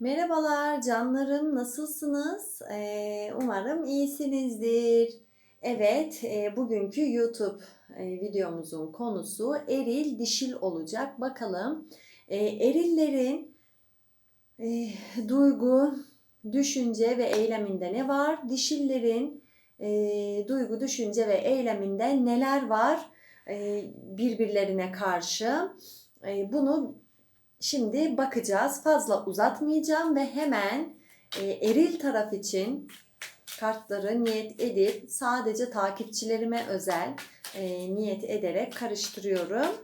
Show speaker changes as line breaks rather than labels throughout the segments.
Merhabalar canlarım, nasılsınız? Ee, umarım iyisinizdir. Evet, e, bugünkü YouTube e, videomuzun konusu eril dişil olacak. Bakalım e, erillerin duygu, düşünce ve eyleminde ne var? Dişillerin duygu, düşünce ve eyleminde neler var birbirlerine karşı? Bunu Şimdi bakacağız. Fazla uzatmayacağım ve hemen e, eril taraf için kartları niyet edip sadece takipçilerime özel e, niyet ederek karıştırıyorum.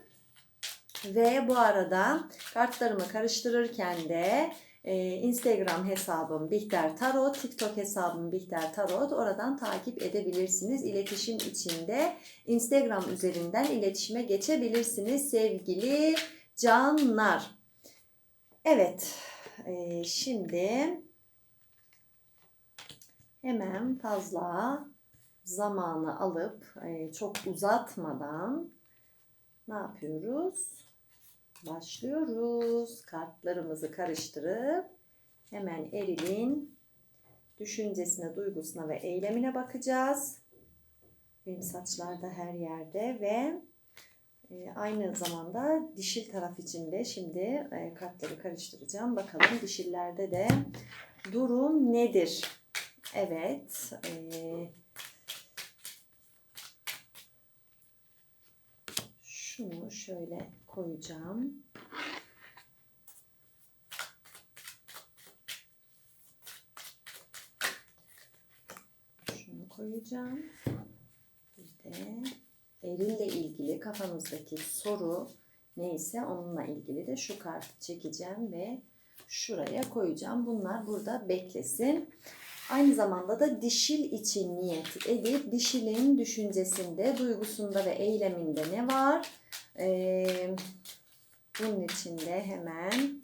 Ve bu arada kartlarımı karıştırırken de e, Instagram hesabım Bihter Tarot, TikTok hesabım Bihter Tarot. Oradan takip edebilirsiniz. İletişim içinde Instagram üzerinden iletişime geçebilirsiniz sevgili canlar. Evet, e, şimdi hemen fazla zamanı alıp e, çok uzatmadan ne yapıyoruz? Başlıyoruz. Kartlarımızı karıştırıp hemen erilin düşüncesine, duygusuna ve eylemine bakacağız. Benim saçlar da her yerde ve e, aynı zamanda dişil taraf için de şimdi e, kartları karıştıracağım. Bakalım dişillerde de durum nedir? Evet. E, şunu şöyle koyacağım. Şunu koyacağım. Bir de erille ilgili kafanızdaki soru neyse onunla ilgili de şu kartı çekeceğim ve şuraya koyacağım. Bunlar burada beklesin. Aynı zamanda da dişil için niyet edip dişilin düşüncesinde, duygusunda ve eyleminde ne var? Ee, bunun için de hemen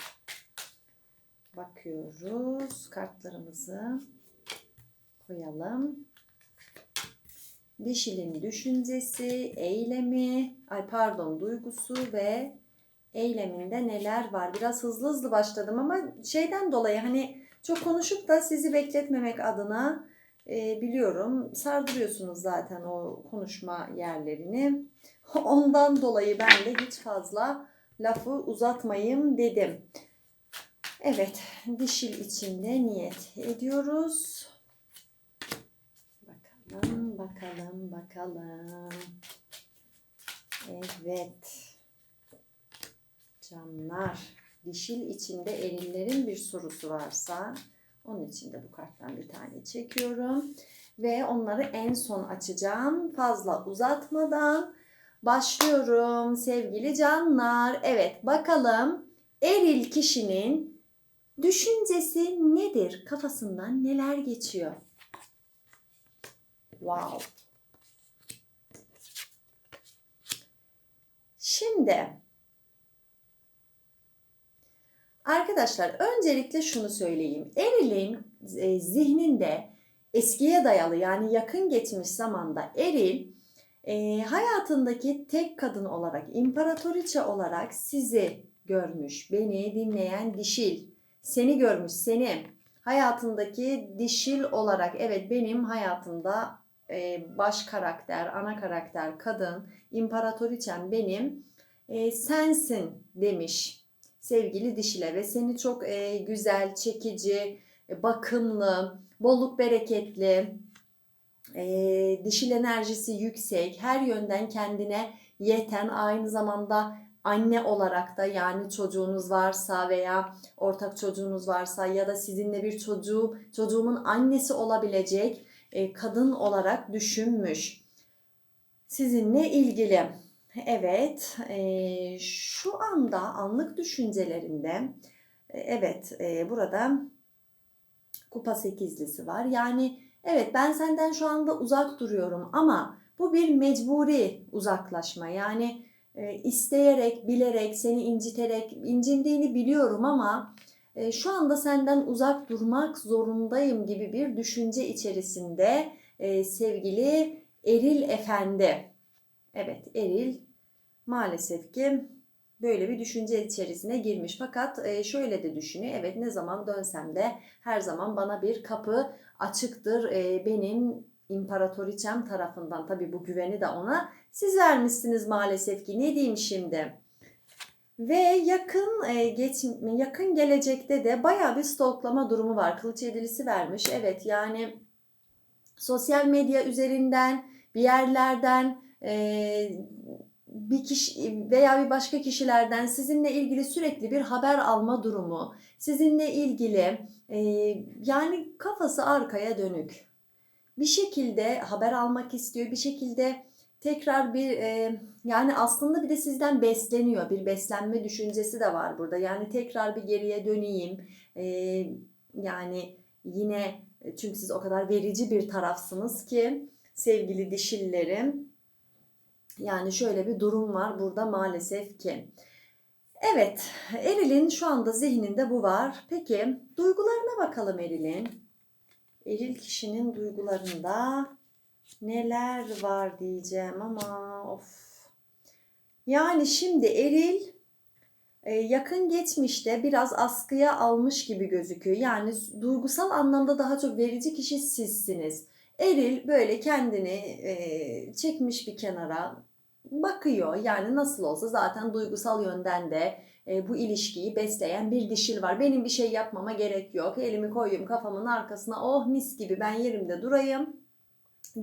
bakıyoruz. Kartlarımızı koyalım. Dişilin düşüncesi, eylemi, ay pardon duygusu ve eyleminde neler var? Biraz hızlı hızlı başladım ama şeyden dolayı hani çok konuşup da sizi bekletmemek adına e, biliyorum sardırıyorsunuz zaten o konuşma yerlerini. Ondan dolayı ben de hiç fazla lafı uzatmayayım dedim. Evet, dişil içinde niyet ediyoruz. Bakalım, bakalım, bakalım. Evet. Canlar. Dişil içinde erillerin bir sorusu varsa onun için de bu karttan bir tane çekiyorum. Ve onları en son açacağım. Fazla uzatmadan başlıyorum sevgili canlar. Evet bakalım eril kişinin düşüncesi nedir? Kafasından neler geçiyor? Wow. Şimdi arkadaşlar öncelikle şunu söyleyeyim. Eril'in e, zihninde eskiye dayalı yani yakın geçmiş zamanda Eril e, hayatındaki tek kadın olarak, imparatoriçe olarak sizi görmüş, beni dinleyen dişil, seni görmüş, seni hayatındaki dişil olarak evet benim hayatımda e, baş karakter, ana karakter, kadın, imparatoriçem benim e, sensin demiş sevgili dişile ve seni çok e, güzel, çekici, e, bakımlı, bolluk bereketli, e, dişil enerjisi yüksek, her yönden kendine yeten, aynı zamanda anne olarak da yani çocuğunuz varsa veya ortak çocuğunuz varsa ya da sizinle bir çocuğu çocuğumun annesi olabilecek e, kadın olarak düşünmüş. Sizinle ilgili. Evet, e, şu anda anlık düşüncelerinde e, evet burada kupa sekizlisi var. Yani evet ben senden şu anda uzak duruyorum ama bu bir mecburi uzaklaşma. Yani isteyerek, bilerek, seni inciterek, incindiğini biliyorum ama e, şu anda senden uzak durmak zorundayım gibi bir düşünce içerisinde e, sevgili Eril Efendi. Evet Eril maalesef ki böyle bir düşünce içerisine girmiş. Fakat e, şöyle de düşünüyor. Evet ne zaman dönsem de her zaman bana bir kapı açıktır. E, benim imparatoriçem tarafından. Tabii bu güveni de ona siz vermişsiniz maalesef ki. Ne diyeyim şimdi? Ve yakın e, geç, yakın gelecekte de baya bir stoklama durumu var. Kılıç yedilisi vermiş. Evet yani sosyal medya üzerinden bir yerlerden e, bir kişi veya bir başka kişilerden sizinle ilgili sürekli bir haber alma durumu, sizinle ilgili e, yani kafası arkaya dönük. Bir şekilde haber almak istiyor, bir şekilde tekrar bir e, yani aslında bir de sizden besleniyor. Bir beslenme düşüncesi de var burada. Yani tekrar bir geriye döneyim. E, yani yine çünkü siz o kadar verici bir tarafsınız ki sevgili dişillerim. Yani şöyle bir durum var burada maalesef ki. Evet, Eril'in şu anda zihninde bu var. Peki duygularına bakalım Eril'in. Eril kişinin duygularında neler var diyeceğim ama of. Yani şimdi Eril e, yakın geçmişte biraz askıya almış gibi gözüküyor. Yani duygusal anlamda daha çok verici kişi sizsiniz. Eril böyle kendini e, çekmiş bir kenara bakıyor. Yani nasıl olsa zaten duygusal yönden de e, bu ilişkiyi besleyen bir dişil var. Benim bir şey yapmama gerek yok. Elimi koyayım kafamın arkasına. Oh mis gibi ben yerimde durayım.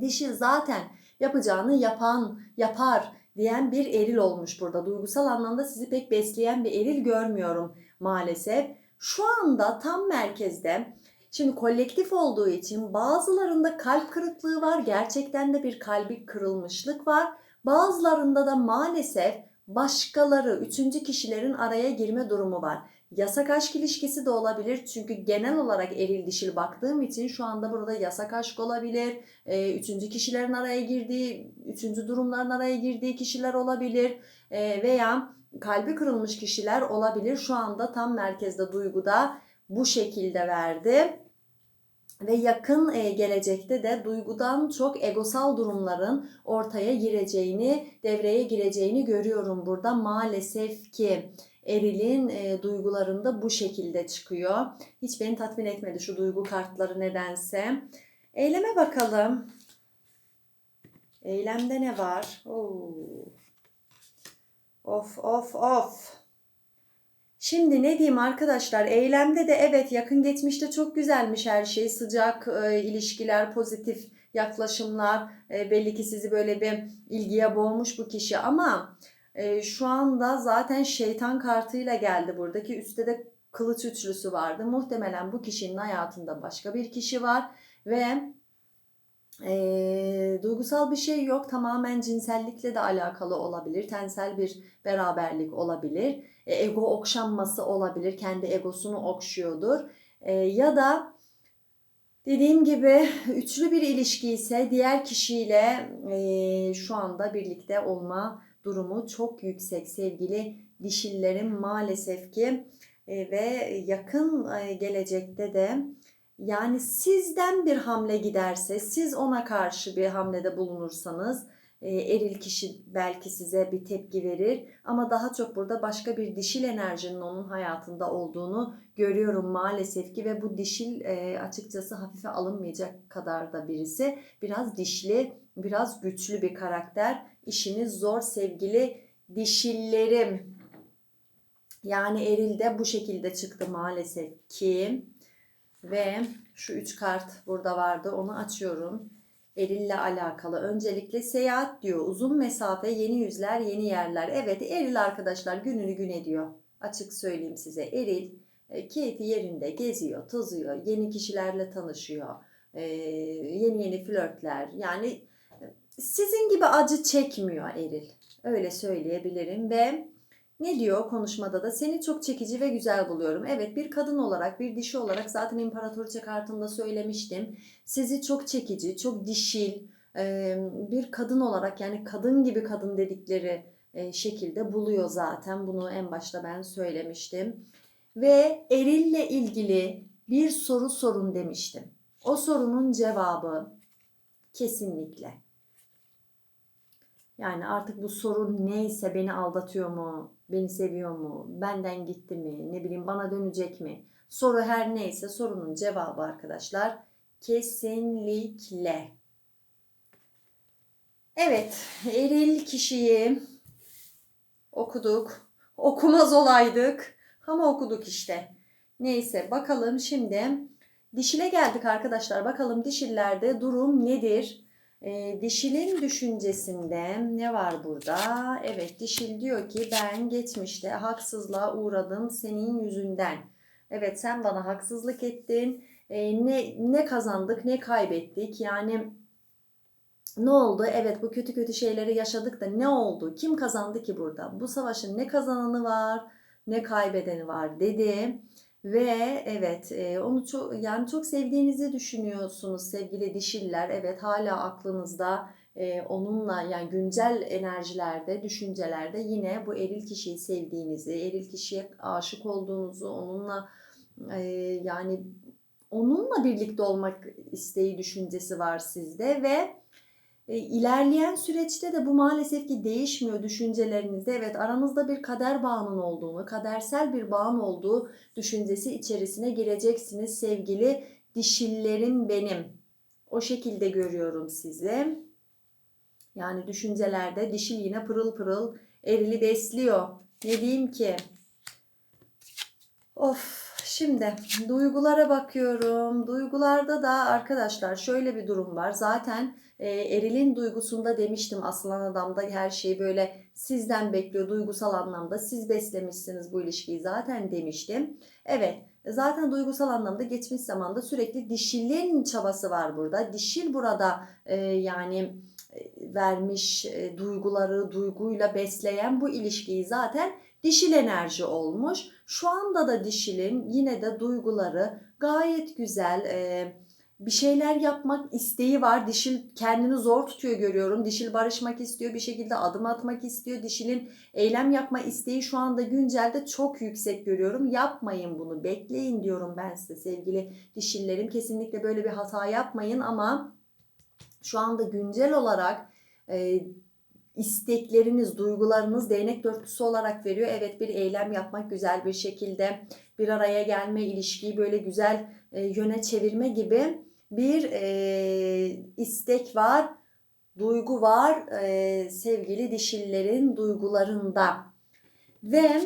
Dişil zaten yapacağını yapan, yapar diyen bir eril olmuş burada. Duygusal anlamda sizi pek besleyen bir eril görmüyorum maalesef. Şu anda tam merkezde Şimdi kolektif olduğu için bazılarında kalp kırıklığı var. Gerçekten de bir kalbi kırılmışlık var. Bazılarında da maalesef başkaları, üçüncü kişilerin araya girme durumu var. Yasak aşk ilişkisi de olabilir. Çünkü genel olarak eril dişil baktığım için şu anda burada yasak aşk olabilir. E, üçüncü kişilerin araya girdiği, üçüncü durumların araya girdiği kişiler olabilir. E, veya kalbi kırılmış kişiler olabilir. Şu anda tam merkezde duyguda bu şekilde verdi ve yakın e, gelecekte de duygudan çok egosal durumların ortaya gireceğini, devreye gireceğini görüyorum burada. Maalesef ki erilin e, duygularında bu şekilde çıkıyor. Hiç beni tatmin etmedi şu duygu kartları nedense. Eyleme bakalım. Eylemde ne var? Oo. Of of of. Şimdi ne diyeyim arkadaşlar? Eylemde de evet yakın geçmişte çok güzelmiş her şey. Sıcak e, ilişkiler pozitif yaklaşımlar. E, belli ki sizi böyle bir ilgiye boğmuş bu kişi ama e, şu anda zaten şeytan kartıyla geldi buradaki. Üstte de kılıç üçlüsü vardı. Muhtemelen bu kişinin hayatında başka bir kişi var ve e, duygusal bir şey yok. Tamamen cinsellikle de alakalı olabilir. Tensel bir beraberlik olabilir. E, ego okşanması olabilir. Kendi egosunu okşuyordur. E, ya da dediğim gibi üçlü bir ilişki ise diğer kişiyle e, şu anda birlikte olma durumu çok yüksek sevgili dişillerim maalesef ki e, ve yakın e, gelecekte de yani sizden bir hamle giderse, siz ona karşı bir hamlede bulunursanız e, eril kişi belki size bir tepki verir ama daha çok burada başka bir dişil enerjinin onun hayatında olduğunu görüyorum maalesef ki ve bu dişil e, açıkçası hafife alınmayacak kadar da birisi. Biraz dişli, biraz güçlü bir karakter. İşiniz zor sevgili dişillerim. Yani eril de bu şekilde çıktı maalesef ki. Ve şu üç kart burada vardı. Onu açıyorum. Erille alakalı. Öncelikle seyahat diyor. Uzun mesafe, yeni yüzler, yeni yerler. Evet Eril arkadaşlar gününü gün ediyor. Açık söyleyeyim size. Eril e, keyfi yerinde geziyor, tozuyor. Yeni kişilerle tanışıyor. E, yeni yeni flörtler. Yani e, sizin gibi acı çekmiyor Eril. Öyle söyleyebilirim ve ne diyor konuşmada da? Seni çok çekici ve güzel buluyorum. Evet bir kadın olarak, bir dişi olarak zaten imparatoriçe kartımda söylemiştim. Sizi çok çekici, çok dişil bir kadın olarak yani kadın gibi kadın dedikleri şekilde buluyor zaten. Bunu en başta ben söylemiştim. Ve erille ilgili bir soru sorun demiştim. O sorunun cevabı kesinlikle Yani artık bu sorun neyse beni aldatıyor mu? Beni seviyor mu? Benden gitti mi? Ne bileyim bana dönecek mi? Soru her neyse sorunun cevabı arkadaşlar kesinlikle. Evet, eril kişiyi okuduk. Okumaz olaydık ama okuduk işte. Neyse bakalım şimdi dişile geldik arkadaşlar. Bakalım dişillerde durum nedir? E, dişilin düşüncesinde ne var burada? Evet dişil diyor ki ben geçmişte haksızlığa uğradım senin yüzünden. Evet sen bana haksızlık ettin. E, ne ne kazandık ne kaybettik. Yani ne oldu? Evet bu kötü kötü şeyleri yaşadık da ne oldu? Kim kazandı ki burada? Bu savaşın ne kazananı var ne kaybedeni var dedi. Ve evet e, onu çok yani çok sevdiğinizi düşünüyorsunuz sevgili dişiller. Evet hala aklınızda e, onunla yani güncel enerjilerde, düşüncelerde yine bu eril kişiyi sevdiğinizi, eril kişiye aşık olduğunuzu, onunla e, yani onunla birlikte olmak isteği düşüncesi var sizde ve ilerleyen süreçte de bu maalesef ki değişmiyor düşüncelerinizde. Evet aranızda bir kader bağının olduğunu, kadersel bir bağın olduğu düşüncesi içerisine gireceksiniz sevgili dişillerim benim. O şekilde görüyorum sizi. Yani düşüncelerde dişil yine pırıl pırıl erili besliyor. Ne diyeyim ki? Of Şimdi duygulara bakıyorum. Duygularda da arkadaşlar şöyle bir durum var. Zaten e, erilin duygusunda demiştim aslan adamda her şeyi böyle sizden bekliyor duygusal anlamda. Siz beslemişsiniz bu ilişkiyi zaten demiştim. Evet zaten duygusal anlamda geçmiş zamanda sürekli dişilin çabası var burada. Dişil burada e, yani e, vermiş e, duyguları duyguyla besleyen bu ilişkiyi zaten dişil enerji olmuş. Şu anda da dişilin yine de duyguları gayet güzel. E, bir şeyler yapmak isteği var. Dişil kendini zor tutuyor görüyorum. Dişil barışmak istiyor, bir şekilde adım atmak istiyor. Dişilin eylem yapma isteği şu anda güncelde çok yüksek görüyorum. Yapmayın bunu, bekleyin diyorum ben size sevgili dişillerim. Kesinlikle böyle bir hata yapmayın ama şu anda güncel olarak e, istekleriniz, duygularınız değnek dörtlüsü olarak veriyor. Evet bir eylem yapmak güzel bir şekilde bir araya gelme, ilişkiyi böyle güzel e, yöne çevirme gibi bir e, istek var, duygu var e, sevgili dişillerin duygularında. Ve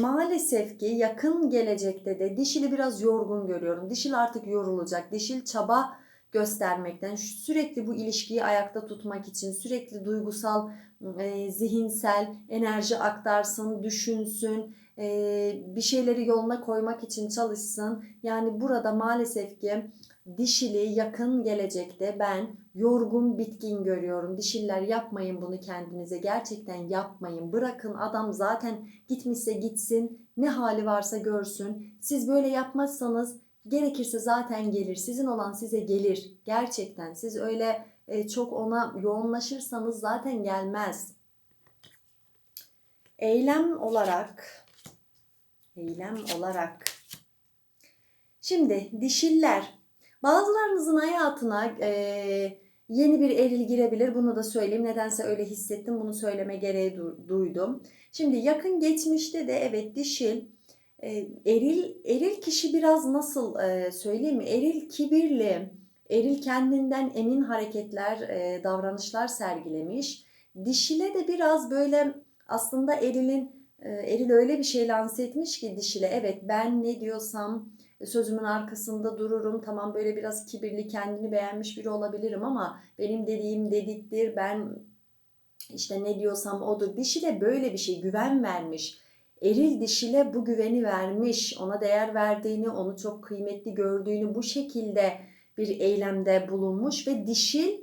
maalesef ki yakın gelecekte de dişili biraz yorgun görüyorum. Dişil artık yorulacak. Dişil çaba göstermekten, sürekli bu ilişkiyi ayakta tutmak için, sürekli duygusal, e, zihinsel enerji aktarsın, düşünsün, e, bir şeyleri yoluna koymak için çalışsın. Yani burada maalesef ki dişili yakın gelecekte ben yorgun bitkin görüyorum. Dişiller yapmayın bunu kendinize. Gerçekten yapmayın. Bırakın adam zaten gitmişse gitsin. Ne hali varsa görsün. Siz böyle yapmazsanız Gerekirse zaten gelir. Sizin olan size gelir. Gerçekten siz öyle e, çok ona yoğunlaşırsanız zaten gelmez. Eylem olarak eylem olarak Şimdi dişiller bazılarınızın hayatına e, yeni bir eril girebilir. Bunu da söyleyeyim. Nedense öyle hissettim. Bunu söyleme gereği du- duydum. Şimdi yakın geçmişte de evet dişil e, eril eril kişi biraz nasıl e, söyleyeyim mi? Eril kibirli, eril kendinden emin hareketler, e, davranışlar sergilemiş. Dişile de biraz böyle aslında erilin e, eril öyle bir şey lanse etmiş ki dişile evet ben ne diyorsam sözümün arkasında dururum. Tamam böyle biraz kibirli, kendini beğenmiş biri olabilirim ama benim dediğim dediktir. Ben işte ne diyorsam odur. Dişile böyle bir şey güven vermiş eril dişile bu güveni vermiş, ona değer verdiğini, onu çok kıymetli gördüğünü bu şekilde bir eylemde bulunmuş ve dişil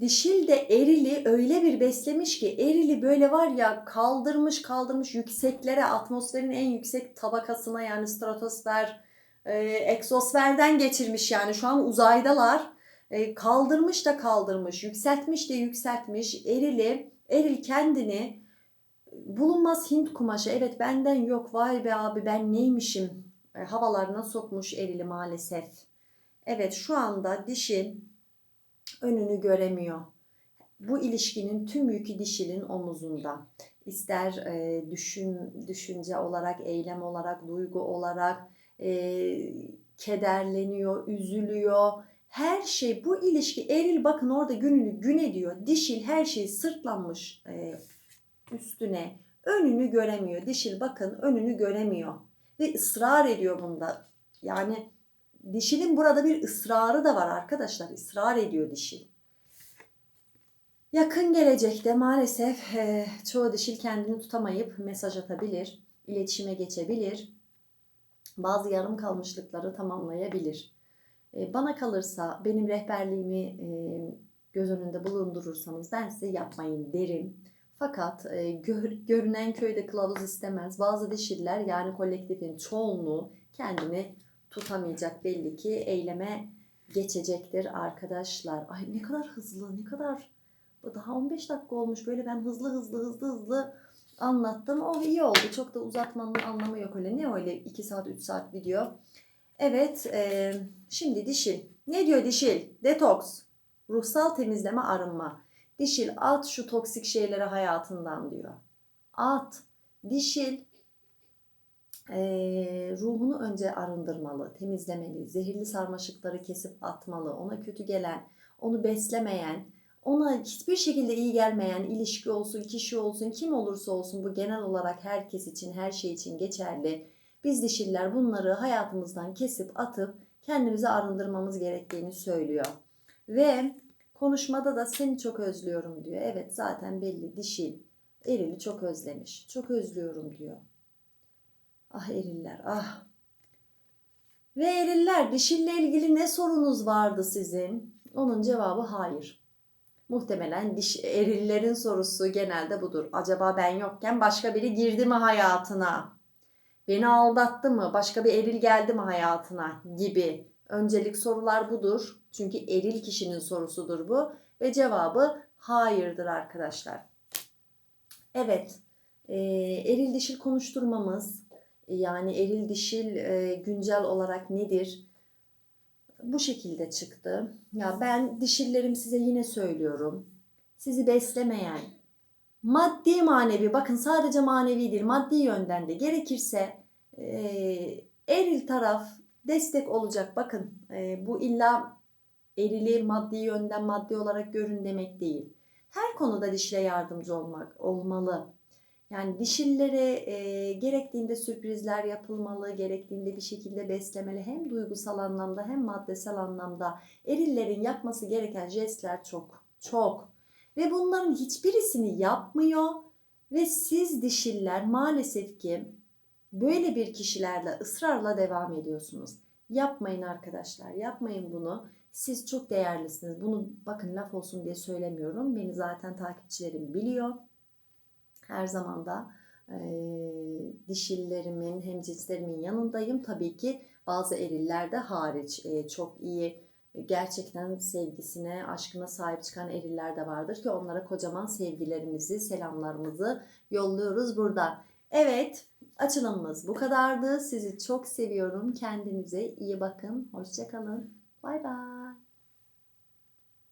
dişil de erili öyle bir beslemiş ki erili böyle var ya kaldırmış kaldırmış yükseklere atmosferin en yüksek tabakasına yani stratosfer, e, egzosferden geçirmiş yani şu an uzaydalar. E, kaldırmış da kaldırmış, yükseltmiş de yükseltmiş. Erili, eril kendini bulunmaz Hint kumaşı. Evet benden yok. Vay be abi ben neymişim? E, havalarına sokmuş erili maalesef. Evet şu anda dişi önünü göremiyor. bu ilişkinin tüm yükü dişilin omuzunda. İster e, düşün düşünce olarak, eylem olarak, duygu olarak e, kederleniyor, üzülüyor. Her şey bu ilişki eril bakın orada gününü gün ediyor. Dişil her şeyi sırtlanmış e, üstüne. Önünü göremiyor. Dişil bakın önünü göremiyor. Ve ısrar ediyor bunda. Yani dişilin burada bir ısrarı da var arkadaşlar. Israr ediyor dişil. Yakın gelecekte maalesef e, çoğu dişil kendini tutamayıp mesaj atabilir, iletişime geçebilir. Bazı yarım kalmışlıkları tamamlayabilir. E, bana kalırsa benim rehberliğimi e, göz önünde bulundurursanız ben size yapmayın derim. Fakat e, gör, görünen köyde kılavuz istemez. Bazı dişiller yani kolektifin çoğunluğu kendini tutamayacak belli ki eyleme geçecektir arkadaşlar. Ay ne kadar hızlı, ne kadar daha 15 dakika olmuş. Böyle ben hızlı hızlı hızlı hızlı anlattım. Oh iyi oldu. Çok da uzatmanın anlamı yok öyle. Ne öyle 2 saat 3 saat video. Evet e, şimdi dişil. Ne diyor dişil? Detoks. Ruhsal temizleme arınma. Dişil at şu toksik şeyleri hayatından diyor. At. Dişil e, ruhunu önce arındırmalı, temizlemeli, zehirli sarmaşıkları kesip atmalı, ona kötü gelen, onu beslemeyen, ona hiçbir şekilde iyi gelmeyen ilişki olsun, kişi olsun, kim olursa olsun bu genel olarak herkes için, her şey için geçerli. Biz dişiller bunları hayatımızdan kesip atıp kendimizi arındırmamız gerektiğini söylüyor. Ve konuşmada da seni çok özlüyorum diyor. Evet zaten belli dişil. Erili çok özlemiş. Çok özlüyorum diyor. Ah eriller ah. Ve eriller dişille ilgili ne sorunuz vardı sizin? Onun cevabı hayır. Muhtemelen diş erillerin sorusu genelde budur. Acaba ben yokken başka biri girdi mi hayatına? Beni aldattı mı? Başka bir eril geldi mi hayatına? Gibi. Öncelik sorular budur. Çünkü eril kişinin sorusudur bu. Ve cevabı hayırdır arkadaşlar. Evet. E, eril dişil konuşturmamız yani eril dişil e, güncel olarak nedir? Bu şekilde çıktı. Ya ben dişillerim size yine söylüyorum. Sizi beslemeyen, maddi manevi bakın sadece manevi değil maddi yönden de gerekirse e, eril taraf destek olacak. Bakın e, bu illa erili maddi yönden maddi olarak görün demek değil. Her konuda dişile yardımcı olmak olmalı. Yani dişillere e, gerektiğinde sürprizler yapılmalı, gerektiğinde bir şekilde beslemeli. Hem duygusal anlamda hem maddesel anlamda erillerin yapması gereken jestler çok, çok. Ve bunların hiçbirisini yapmıyor ve siz dişiller maalesef ki böyle bir kişilerle ısrarla devam ediyorsunuz. Yapmayın arkadaşlar, yapmayın bunu. Siz çok değerlisiniz. Bunu bakın laf olsun diye söylemiyorum. Beni zaten takipçilerim biliyor her zaman da e, dişillerimin, hemcinslerimin yanındayım. Tabii ki bazı eriller de hariç e, çok iyi gerçekten sevgisine, aşkına sahip çıkan eriller de vardır ki onlara kocaman sevgilerimizi, selamlarımızı yolluyoruz buradan. Evet, açılımımız bu kadardı. Sizi çok seviyorum. Kendinize iyi bakın. Hoşçakalın. Bay bay.